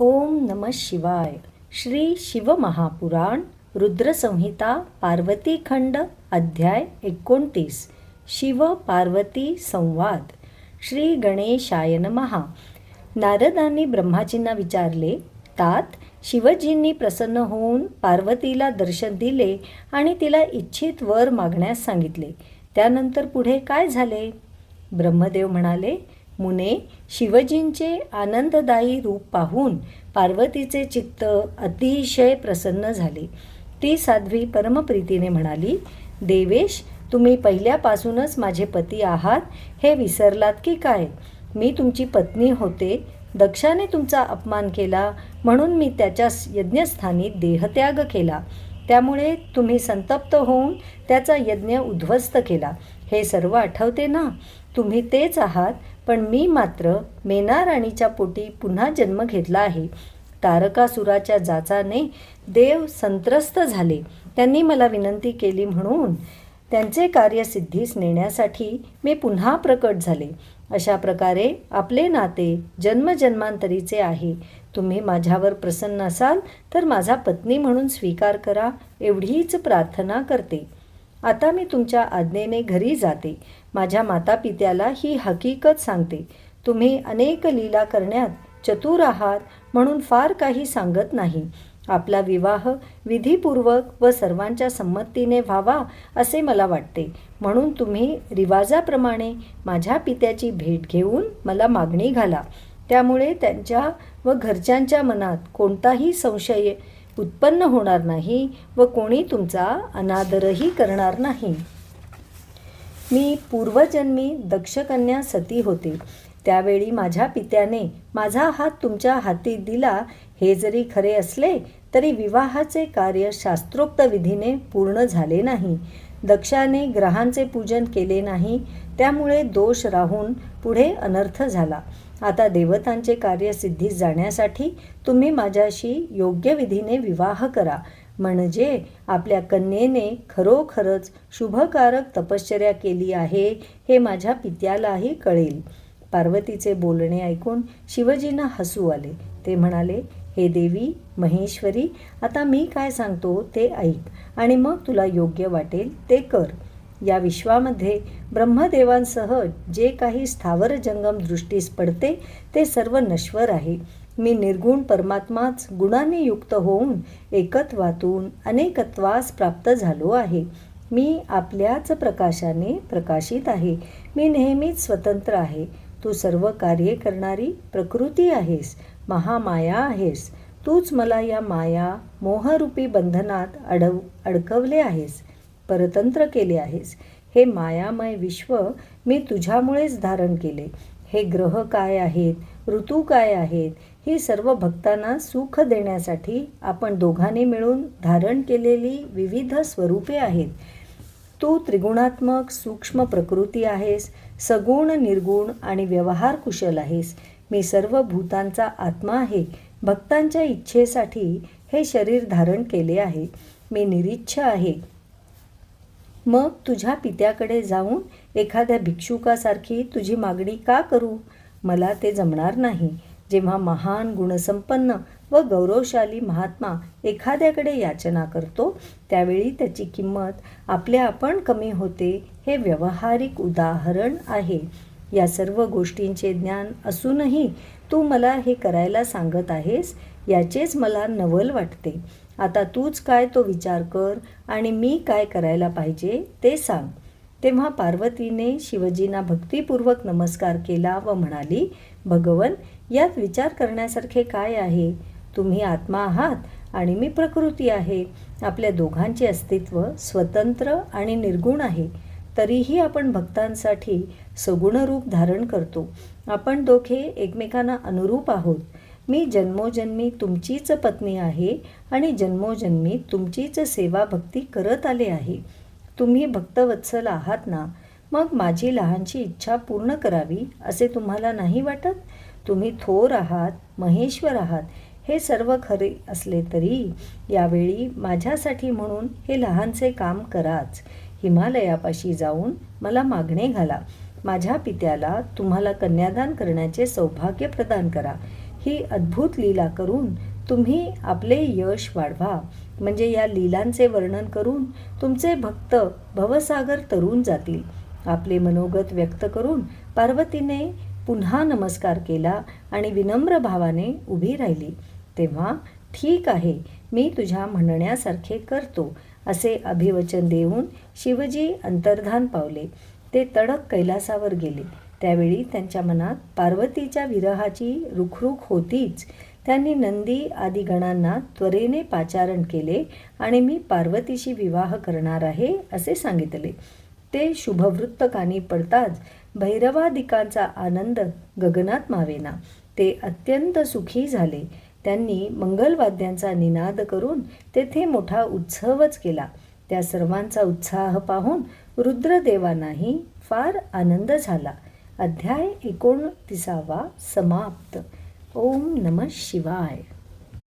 ओम नम शिवाय. श्री शिवमहापुराण रुद्रसंहिता पार्वती खंड अध्याय एकोणतीस शिव पार्वती संवाद. श्री गणेशाय नमहा नारदांनी ब्रह्माजींना विचारले तात शिवजींनी प्रसन्न होऊन पार्वतीला दर्शन दिले आणि तिला इच्छित वर मागण्यास सांगितले. त्यानंतर पुढे काय झाले? ब्रह्मदेव म्हणाले मुने शिवजींचे आनंददायी रूप पाहून पार्वतीचे चित्त अतिशय प्रसन्न झाले. ती साध्वी परमप्रीतीने म्हणाली देवेश तुम्ही पहिल्यापासूनच माझे पती आहात हे विसरलात की काय? मी तुमची पत्नी होते दक्षाने तुमचा अपमान केला म्हणून मी त्याच्या यज्ञस्थानी देहत्याग केला. त्यामुळे तुम्ही संतप्त होऊन त्याचा यज्ञ उद्ध्वस्त केला. हे सर्व आठवते ना? तुम्ही तेच आहात पण मी मात्र मेना राणीच्या पोटी पुन्हा जन्म घेतला आहे. तारकासुराच्या जाचाने देव संत्रस्त झाले. त्यांनी मला विनंती केली म्हणून त्यांचे कार्य सिद्धीस नेण्यासाठी मी पुन्हा प्रकट झाले. अशा प्रकारे आपले नाते जन्मजन्मांतरीचे आहे. तुम्ही माझ्यावर प्रसन्न असाल तर माझा पत्नी म्हणून स्वीकार करा एवढीच प्रार्थना करते. आता मी तुमच्या आज्ञेने घरी जाते. माझ्या मातापित्याला ही हकीकत सांगते. तुम्ही अनेक लीला करण्यात चतुर आहात म्हणून फार काही सांगत नाही. आपला विवाह विधीपूर्वक व सर्वांच्या संमतीने व्हावा असे मला वाटते. म्हणून तुम्ही रिवाजाप्रमाणे माझ्या पित्याची भेट घेऊन मला मागणी घाला. त्यामुळे त्यांच्या व घरच्यांच्या मनात कोणताही संशय उत्पन्न होणार नाही व कोणी तुमचा अनादरही करणार नाही. मी पूर्वजन्मी दक्षकन्या सती होते. त्यावेळी माझ्या पित्याने माझा हात तुमच्या हाती दिला. हे जरी खरे असले तरी विवाहाचे कार्य शास्त्रोक्त विधीने पूर्ण झाले नाही. दक्षाने ग्रहांचे पूजन केले नाही. त्यामुळे दोष राहून पुढे अनर्थ झाला. आता देवतांचे कार्य सिद्धीस जाण्यासाठी तुम्ही माझ्याशी योग्य विधीने विवाह करा. म्हणजे आपल्या कन्येने खरोखरच शुभकारक तपश्चर्या केली आहे हे माझ्या पित्यालाही कळेल. पार्वतीचे बोलणे ऐकून शिवजींना हसू आले. ते म्हणाले हे देवी महेश्वरी आता मी काय सांगतो ते ऐक आणि मग तुला योग्य वाटेल ते कर. या विश्वामध्ये ब्रह्मदेवांसह जे काही स्थावर जंगम दृष्टीस पडते ते सर्व नश्वर आहे. मी निर्गुण परमात्माच गुणाने युक्त होऊन एकत्वातून अनेकत्वास प्राप्त झालो आहे. मी आपल्याच प्रकाशाने प्रकाशित आहे. मी नेहमीच स्वतंत्र आहे. तू सर्व कार्ये करणारी प्रकृती आहेस महामाया आहेस. तूच मला या माया मोहरूपी बंधनात अडव अडकवले आहेस. परतंत्र केले आहेस. हे मायामय विश्व मी तुझ्यामुळेच धारण केले. हे ग्रह काय आहेत? ऋतू काय आहेत? ही सर्व भक्तांना सुख देण्यासाठी आपण दोघांनी मिळून धारण केलेली विविध स्वरूपे आहेत. तू त्रिगुणात्मक सूक्ष्म प्रकृती आहेस सगुण निर्गुण आणि व्यवहार कुशल आहेस. मी सर्व भूतांचा आत्मा आहे. भक्तांच्या इच्छेसाठी हे शरीर धारण केले आहे. मी निरीच्छ आहे. मग तुझ्या पित्याकडे जाऊन एखाद्या भिक्षुकासारखी तुझी मागणी का करू? मला ते जमणार नाही. जेव्हा महान गुणसंपन्न व गौरवशाली महात्मा एखाद्याकडे याचना करतो त्यावेळी त्याची किंमत आपल्या आपण कमी होते हे व्यावहारिक उदाहरण आहे. या सर्व गोष्टींचे ज्ञान असूनही तू मला हे करायला सांगत आहेस याचेच मला नवल वाटते. आता तूच काय तो विचार कर आणि मी काय करायला पाहिजे ते सांग. तेव्हा पार्वतीने शिवजींना भक्तिपूर्वक नमस्कार केला व म्हणाली भगवन यात विचार करण्यासारखे काय आहे? तुम्ही आत्मा आहात आणि मी प्रकृती आहे. आपल्या दोघांचे अस्तित्व स्वतंत्र आणि निर्गुण आहे. तरीही आपण भक्तांसाठी सगुण रूप धारण करतो. आपण दोघे एकमेकांना अनुरूप आहोत. मी जन्मोजन्मी तुमचीच पत्नी आहे आणि जन्मोजन्मी तुमचीच सेवा भक्ती करत आले आहे. तुम्ही भक्तवत्सल आहात ना? मग माझी लहानशी इच्छा पूर्ण करावी असे तुम्हाला नाही वाटत? तुम्ही थोर आहात महेश्वर आहात हे सर्व खरे असले तरी यावेळी माझ्यासाठी म्हणून हे लहानसे काम कराच. हिमालयापाशी जाऊन मला मागणे घाला. माझ्या पित्याला तुम्हाला कन्यादान करण्याचे सौभाग्य प्रदान करा. ही अद्भुत लीला करून तुम्ही आपले यश वाढवा. म्हणजे या लीलांचे वर्णन करून तुमचे भक्त भवसागर तरून जातील. आपले मनोगत व्यक्त करून पार्वतीने पुन्हा नमस्कार केला आणि विनम्र भावाने उभी राहिली. तेव्हा ठीक आहे मी तुझ्या म्हणण्यासारखे करतो असे अभिवचन देऊन शिवजी अंतर्धान पावले. ते तडक कैलासावर गेले. त्यावेळी त्यांच्या मनात पार्वतीच्या विरहाची रुखरुख होतीच. त्यांनी नंदी आदी गणांना त्वरेने पाचारण केले आणि मी पार्वतीशी विवाह करणार आहे असे सांगितले. ते शुभवृत्त कानी पडताच भैरवादिकांचा आनंद गगनात मावेना. ते अत्यंत सुखी झाले. त्यांनी मंगलवाद्यांचा निनाद करून तेथे मोठा उत्सवच केला. त्या सर्वांचा उत्साह पाहून रुद्रदेवांनाही फार आनंद झाला. अध्याय एकोणतीसावा समाप्त. ओम नम शिवाय.